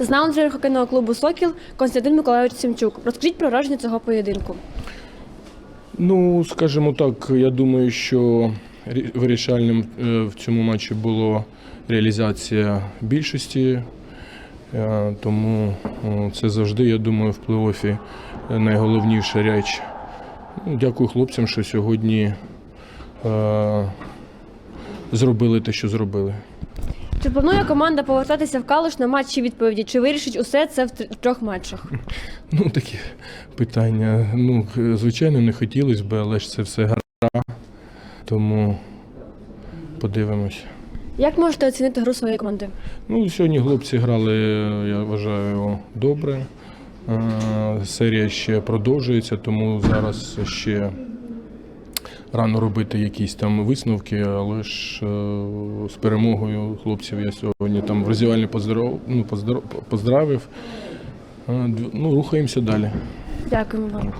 з наунджером хокейного клубу Сокіл Константин Миколайович Сімчук. Розкажіть про враження цього поєдинку. Ну, скажімо так, я думаю, що вирішальним е, в цьому матчі було реалізація більшості, Е, тому це завжди, я думаю, в плей-оффі найголовніша річ. Ну, Дякую хлопцям, що сьогодні е, зробили те, що зробили. Чи планує команда повертатися в Калуш на матчі відповіді? Чи вирішить усе це в трьох матчах? Ну, такі питання. Ну, звичайно, не хотілося б, але ж це все гра. Тому подивимось. Як можете оцінити гру своєї команди? Ну, сьогодні хлопці грали, я вважаю, добре. Серія ще продовжується, тому зараз ще рано робити якісь там висновки, але ж е, з перемогою хлопців я сьогодні там в роздівальні поздрав, ну, поздрав, поздравив. Е, Ну, рухаємося далі. Дякуємо вам.